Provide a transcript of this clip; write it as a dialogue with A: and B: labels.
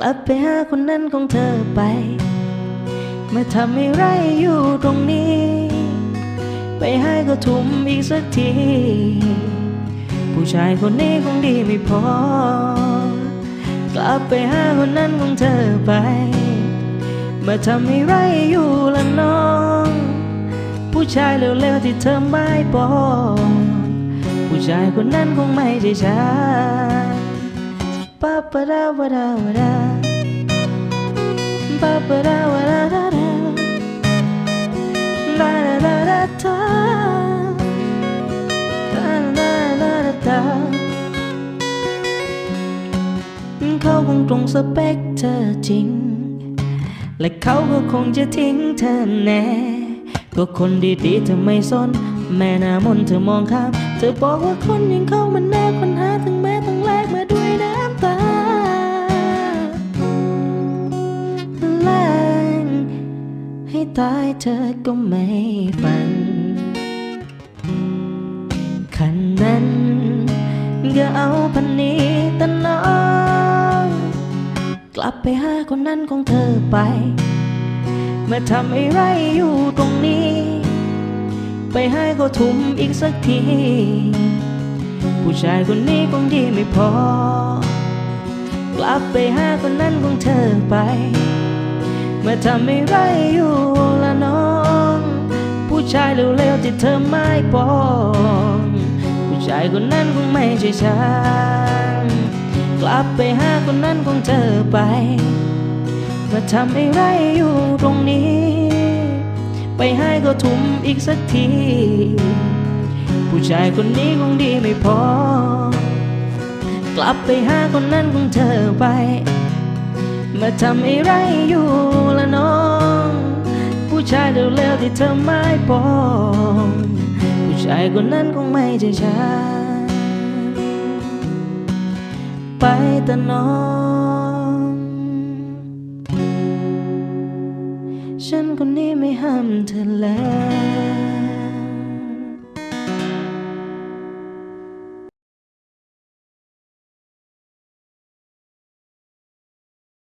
A: กลับไปหาคนนั้นของเธอไป มาทำให้ไรอยู่ตรงนี้ ไปให้ก็ทุ่มอีกสักที ผู้ชายคนนี้คงดีไม่พอ กลับไปหาคนนั้นของเธอไป มาทำให้ไรอยู่ละน้อง ผู้ชายเร็วๆที่เธอไม่บอกผู้ชายคนนั้นคงไม่ใช่ฉันปะปะดาว เขาคงตรงสเปคเธอจริง และเขาก็คงจะทิ้งเธอแน่ ก็คนดีๆเธอไม่สน แม่นามนเธอมองข้าม เธอบอกว่าคนอย่างเขามันน่าปัญ ตายเธอก็ไม่ฝันคันนั้นก็เอาพันนี้แต่น้อง กลับไปหาคนนั้นของเธอไป มาทำให้ไรอยู่ตรงนี้ ไปให้ก็ทุ่มอีกสักที ผู้ชายคนนี้คงดีไม่พอ กลับไปหาคนนั้นของเธอไป เมาทำให้ไรอยู่ละน้อง ผู้ชายเร็วๆที่เธอไม่บอกผู้ชายคนนั้นคงไม่ใช่ฉันกลับไปหาคนนั้นของเธอไป มาทำให้ไรอยู่ตรงนี้ ไปให้ก็ทุ่มอีกสักที ผู้ชายคนนี้คงดีไม่พอ กลับไปหาคนนั้นของเธอไป มาทำให้ไรอยู่ละน้อง ผู้ชายเร็วๆที่เธอไม่บอกผู้ชายคนนั้นคงไม่ใช่ฉัน ไปแต่น้อง ฉันคนนี้ไม่ห้ามเธอแล้ว